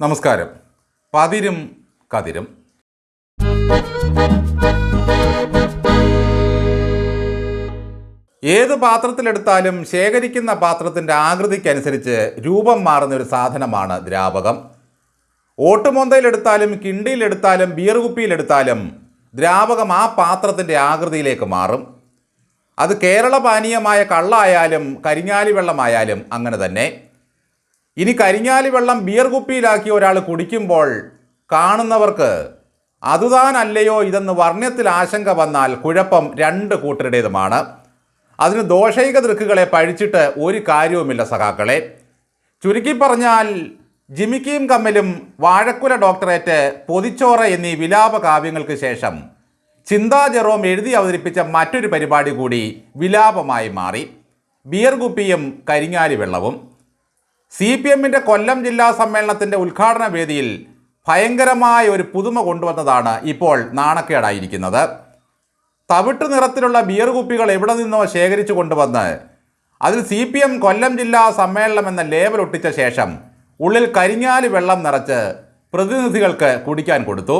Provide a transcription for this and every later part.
നമസ്കാരം. പതിരും കതിരും. ഏത് പാത്രത്തിലെടുത്താലും ശേഖരിക്കുന്ന പാത്രത്തിന്റെ ആകൃതിക്കനുസരിച്ച് രൂപം മാറുന്ന ഒരു സാധനമാണ് ദ്രാവകം. ഓട്ടുമൊന്തയിലെടുത്താലും കിണ്ടിയിലെടുത്താലും ബിയർ കുപ്പിയിലെടുത്താലും ദ്രാവകം ആ പാത്രത്തിന്റെ ആകൃതിയിലേക്ക് മാറും. അത് കേരള പാനീയമായ കള്ളായാലും കരിങ്ങാലി വെള്ളമായാലും അങ്ങനെ തന്നെ. ഇനി കരിങ്ങാലി വെള്ളം ബിയർ കുപ്പിയിലാക്കി ഒരാൾ കുടിക്കുമ്പോൾ കാണുന്നവർക്ക് അതുതാനല്ലയോ ഇതെന്ന് വർണത്തിൽ ആശങ്ക വന്നാൽ കുഴപ്പം രണ്ട് കൂട്ടരുടേതുമാണ്. അതിന് ദോഷൈക ദൃക്കുകളെ പഴിച്ചിട്ട് ഒരു കാര്യവുമില്ല സഖാക്കളെ. ചുരുക്കി പറഞ്ഞാൽ ജിമിക്കിയും കമ്മലും വാഴക്കുല ഡോക്ടറേറ്റ് പൊതിച്ചോറ എന്നീ വിലാപ കാവ്യങ്ങൾക്ക് ശേഷം ചിന്താ ജെറോം എഴുതി അവതരിപ്പിച്ച മറ്റൊരു പരിപാടി കൂടി വിലാപമായി മാറി. ബിയർ കുപ്പിയും കരിങ്ങാലി വെള്ളവും. സി പി എമ്മിന്റെ കൊല്ലം ജില്ലാ സമ്മേളനത്തിന്റെ ഉദ്ഘാടന വേദിയിൽ ഭയങ്കരമായ ഒരു പുതുമ കൊണ്ടുവന്നതാണ് ഇപ്പോൾ നാണക്കേടായിരിക്കുന്നത്. തവിട്ട് നിറത്തിലുള്ള ബിയർ കുപ്പികൾ എവിടെ നിന്നോ ശേഖരിച്ചു കൊണ്ടുവന്ന് അതിൽ സി പി എം കൊല്ലം ജില്ലാ സമ്മേളനം എന്ന ലേബൽ ഒട്ടിച്ച ശേഷം ഉള്ളിൽ കരിങ്ങാലി വെള്ളം നിറച്ച് പ്രതിനിധികൾക്ക് കുടിക്കാൻ കൊടുത്തു.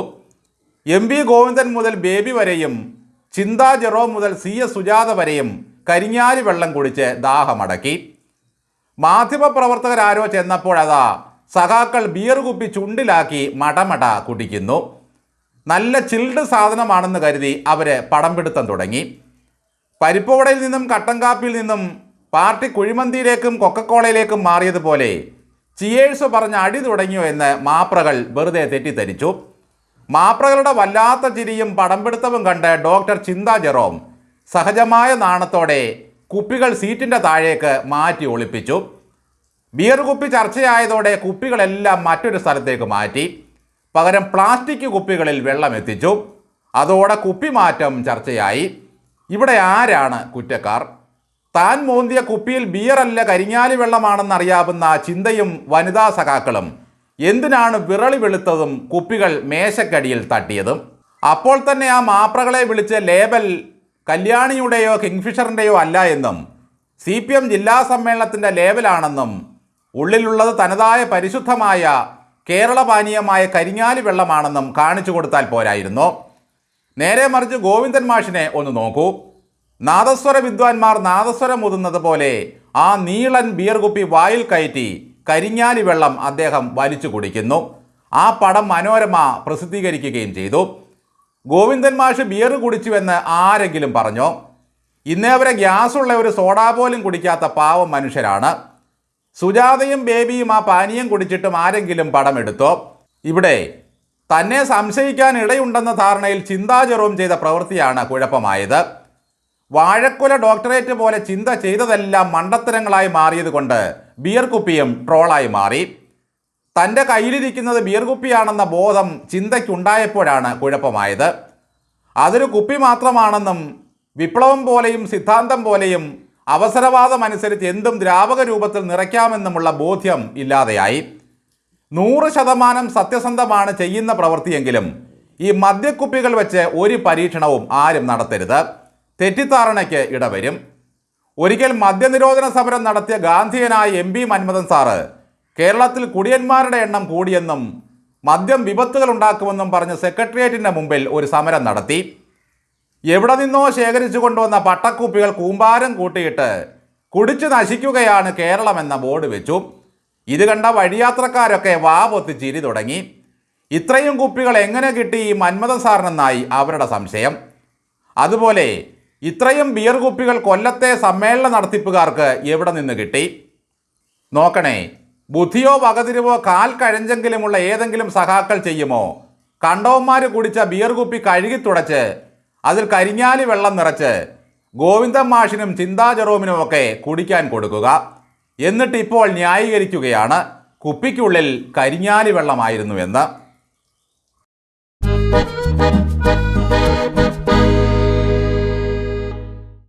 എം വി ഗോവിന്ദൻ മുതൽ ബേബി വരെയും ചിന്താ ജെറോ മുതൽ സി എസ് സുജാത വരെയും കരിങ്ങാലി വെള്ളം കുടിച്ച് ദാഹമടക്കി. മാധ്യമപ്രവർത്തകരാരോ ചെന്നപ്പോഴതാ സഖാക്കൾ ബിയർ കുപ്പി ചുണ്ടിലാക്കി മടമട കുടിക്കുന്നു. നല്ല ചിൽഡ് സാധനമാണെന്ന് കരുതി അവർ പടം പിടുത്തം തുടങ്ങി. പരിപ്പുവടയിൽ നിന്നും കട്ടൻ കാപ്പിയിൽ നിന്നും പാർട്ടി കുഴിമന്തിയിലേക്കും കൊക്കക്കോളയിലേക്കും മാറിയതുപോലെ ചിയേഴ്സ് പറഞ്ഞ അടി തുടങ്ങിയോ എന്ന് മാപ്രകൾ വെറുതെ തെറ്റിദ്ധരിച്ചു. മാപ്രകളുടെ വല്ലാത്ത ചിരിയും പടംപിടുത്തവും കണ്ട് ഡോക്ടർ ചിന്താ ജെറോം സഹജമായ നാണത്തോടെ കുപ്പികൾ സീറ്റിന്റെ താഴേക്ക് മാറ്റി ഒളിപ്പിച്ചു. ബിയർ കുപ്പി ചർച്ചയായതോടെ കുപ്പികളെല്ലാം മറ്റൊരു സ്ഥലത്തേക്ക് മാറ്റി. പകരം പ്ലാസ്റ്റിക് കുപ്പികളിൽ വെള്ളം എത്തിച്ചു. അതോടെ കുപ്പി മാറ്റം ചർച്ചയായി. ഇവിടെ ആരാണ് കുറ്റക്കാർ? താൻ മോന്തിയ കുപ്പിയിൽ ബിയറല്ല കരിങ്ങാലി വെള്ളമാണെന്നറിയാവുന്ന ചിന്തയും വനിതാ സഖാക്കളും എന്തിനാണ് വിറളി വെളുത്തതും കുപ്പികൾ മേശക്കടിയിൽ തട്ടിയതും? അപ്പോൾ തന്നെ ആ മാപ്രകളെ വിളിച്ച് ലേബൽ കല്യാണിയുടെയോ കിങ്ഫിഷറിന്റെയോ അല്ല എന്നും സി പി എം ജില്ലാ സമ്മേളനത്തിന്റെ ലേബലാണെന്നും ഉള്ളിലുള്ളത് തനതായ പരിശുദ്ധമായ കേരള പാനീയമായ കരിങ്ങാലി വെള്ളമാണെന്നും കാണിച്ചു കൊടുത്താൽ പോരായിരുന്നു. നേരെ മറിച്ച് ഗോവിന്ദൻ മാഷിനെ ഒന്ന് നോക്കൂ. നാദസ്വര വിദ്വാൻമാർ നാദസ്വരം മുതുന്നത് പോലെ ആ നീളൻ ബിയർ കുപ്പി വായിൽ കയറ്റി കരിങ്ങാലി വെള്ളം അദ്ദേഹം വലിച്ചു കുടിക്കുന്നു. ആ പടം മനോരമ പ്രസിദ്ധീകരിക്കുകയും ചെയ്തു. ഗോവിന്ദൻ മാഷ് ബിയർ കുടിച്ചുവെന്ന് ആരെങ്കിലും പറഞ്ഞോ? ഇന്നേ അവരെ ഗ്യാസുള്ള ഒരു സോഡ പോലും കുടിക്കാത്ത പാവം മനുഷ്യരാണ്. സുജാതയും ബേബിയും ആ പാനീയം കുടിച്ചിട്ടും ആരെങ്കിലും പടമെടുത്തോ? ഇവിടെ തന്നെ സംശയിക്കാൻ ഇടയുണ്ടെന്ന ധാരണയിൽ ചിന്താചെറും ചെയ്ത പ്രവൃത്തിയാണ് കുഴപ്പമായത്. വാഴക്കുല ഡോക്ടറേറ്റ് പോലെ ചിന്ത ചെയ്തതെല്ലാം മണ്ടത്തരങ്ങളായി മാറിയതുകൊണ്ട് ബിയർ കുപ്പിയും ട്രോളായി മാറി. തന്റെ കയ്യിലിരിക്കുന്നത് ബിയർ കുപ്പിയാണെന്ന ബോധം ചിന്തയ്ക്കുണ്ടായപ്പോഴാണ് കുഴപ്പമായത്. അതൊരു കുപ്പി മാത്രമാണെന്നും വിപ്ലവം പോലെയും സിദ്ധാന്തം പോലെയും അവസരവാദം അനുസരിച്ച് എന്തും ദ്രാവക രൂപത്തിൽ നിറയ്ക്കാമെന്നുമുള്ള ബോധ്യം ഇല്ലാതെയായി. നൂറ് ശതമാനം സത്യസന്ധമാണ് ചെയ്യുന്ന പ്രവൃത്തിയെങ്കിലും ഈ മദ്യക്കുപ്പികൾ വെച്ച് ഒരു പരീക്ഷണവും ആരും നടത്തരുത്. തെറ്റിദ്ധാരണയ്ക്ക് ഇടവരും. ഒരിക്കൽ മദ്യനിരോധന സമരം നടത്തിയ ഗാന്ധിയനായ എം പി മന്മഥൻ സാറ് കേരളത്തിൽ കുടിയന്മാരുടെ എണ്ണം കൂടിയെന്നും മദ്യം വിപത്തുകൾ ഉണ്ടാക്കുമെന്നും പറഞ്ഞ് സെക്രട്ടേറിയറ്റിന്റെ മുമ്പിൽ ഒരു സമരം നടത്തി. എവിടെ നിന്നോ ശേഖരിച്ചു കൊണ്ടുവന്ന പട്ടക്കുപ്പികൾ കൂമ്പാരം കൂട്ടിയിട്ട് കുടിച്ചു നശിക്കുകയാണ് കേരളമെന്ന ബോർഡ് വെച്ചു. ഇത് കണ്ട വഴിയാത്രക്കാരൊക്കെ വാ പൊത്തി ചിരി തുടങ്ങി. ഇത്രയും കുപ്പികൾ എങ്ങനെ കിട്ടി ഈ മന്മഥ സാറിനെന്നായി അവരുടെ സംശയം. അതുപോലെ ഇത്രയും ബിയർ കുപ്പികൾ കൊല്ലത്തെ സമ്മേളന നടത്തിപ്പുകാർക്ക് എവിടെ നിന്ന് കിട്ടി? നോക്കണേ ബുദ്ധിയോ വകതിരിവോ കാൽ കഴഞ്ചെങ്കിലുമുള്ള ഏതെങ്കിലും സഖാക്കൾ ചെയ്യുമോ? കണ്ടവന്മാർ കുടിച്ച ബിയർ കുപ്പി കഴുകി തുടച്ച് അതിൽ കരിഞ്ഞാലി വെള്ളം നിറച്ച് ഗോവിന്ദൻ മാഷിനും ചിന്താ ജെറോമിനും ഒക്കെ കുടിക്കാൻ കൊടുക്കുക. എന്നിട്ട് ഇപ്പോൾ ന്യായീകരിക്കുകയാണ് കുപ്പിക്കുള്ളിൽ കരിഞ്ഞാലി വെള്ളമായിരുന്നു എന്ന്.